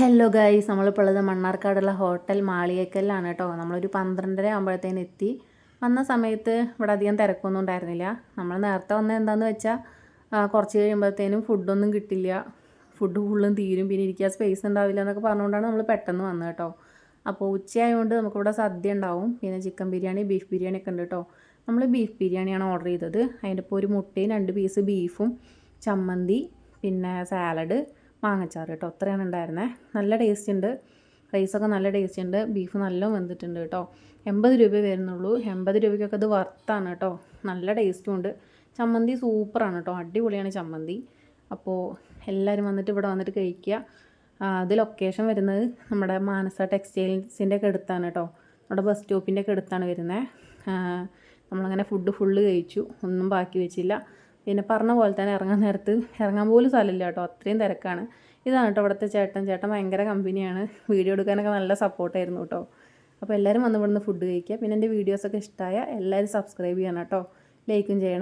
Hello guys നമ്മളിപ്പോൾ ഉള്ളത് മണ്ണാർക്കാടുള്ള hotel മാളിയേക്കലിലാണ് കേട്ടോ. നമ്മളൊരു പന്ത്രണ്ടര ആകുമ്പോഴത്തേന് എത്തി. വന്ന സമയത്ത് ഇവിടെ അധികം തിരക്കൊന്നും ഉണ്ടായിരുന്നില്ല. നമ്മൾ നേരത്തെ വന്നത് എന്താണെന്ന് വെച്ചാൽ കുറച്ച് കഴിയുമ്പോഴത്തേനും ഫുഡൊന്നും കിട്ടില്ല. ഫുഡ് ഫുള്ളും തീരും. പിന്നെ ഇരിക്കാൻ സ്പേസ് ഉണ്ടാവില്ല എന്നൊക്കെ പറഞ്ഞുകൊണ്ടാണ് നമ്മൾ പെട്ടെന്ന് വന്നത് കേട്ടോ. അപ്പോൾ ഉച്ചയായതുകൊണ്ട് നമുക്കിവിടെ സദ്യ ഉണ്ടാവും. പിന്നെ ചിക്കൻ ബിരിയാണി ബീഫ് ബിരിയാണി ഒക്കെ ഉണ്ട് കേട്ടോ. നമ്മൾ ബീഫ് ബിരിയാണിയാണ് ഓർഡർ ചെയ്തത്. അതിന്റെ ഇപ്പോൾ ഒരു മുട്ടയും രണ്ട് പീസ് ബീഫും ചമ്മന്തി പിന്നെ സാലഡ് മാങ്ങച്ചാറ് കേട്ടോ. അത്രയാണ് ഉണ്ടായിരുന്നത് നല്ല ടേസ്റ്റ് ഉണ്ട്. റൈസൊക്കെ നല്ല ടേസ്റ്റ് ഉണ്ട്. ബീഫ് നല്ല വെന്തിട്ടുണ്ട് കേട്ടോ. എൺപത് രൂപ വരുന്നുള്ളൂ. എൺപത് രൂപയ്ക്കൊക്കെ ഇത് വർത്താണ് കേട്ടോ. നല്ല ടേസ്റ്റും ഉണ്ട്. ചമ്മന്തി സൂപ്പറാണ് കേട്ടോ. അടിപൊളിയാണ് ചമ്മന്തി. അപ്പോൾ എല്ലാവരും വന്നിട്ട് ഇവിടെ വന്നിട്ട് കഴിക്കുക. അത് ലൊക്കേഷൻ വരുന്നത് നമ്മുടെ മാനസ ടെക്സ്റ്റൈൽസിന്റെ ഒക്കെ അടുത്താണ് കേട്ടോ. നമ്മുടെ ബസ് സ്റ്റോപ്പിന്റെ ഒക്കെ അടുത്താണ് വരുന്നത് നമ്മളങ്ങനെ ഫുഡ് ഫുള്ള് കഴിച്ചു. ഒന്നും ബാക്കി വെച്ചില്ല. പിന്നെ പറഞ്ഞ പോലെ തന്നെ ഇറങ്ങാൻ നേരത്ത് ഇറങ്ങാൻ പോലും സ്ഥലമില്ല കേട്ടോ. അത്രയും തിരക്കാണ്. ഇതാണ് കേട്ടോ ഇവിടുത്തെ ചേട്ടൻ. ചേട്ടൻ ഭയങ്കര കമ്പനിയാണ്. വീഡിയോ എടുക്കാനൊക്കെ നല്ല സപ്പോർട്ടായിരുന്നു കേട്ടോ. അപ്പോൾ എല്ലാവരും വന്ന് ഇവിടുന്ന് ഫുഡ് കഴിക്കുക. പിന്നെ എന്റെ വീഡിയോസൊക്കെ ഇഷ്ടമായ എല്ലാവരും സബ്സ്ക്രൈബ് ചെയ്യണം കേട്ടോ. ലൈക്കും ചെയ്യണം.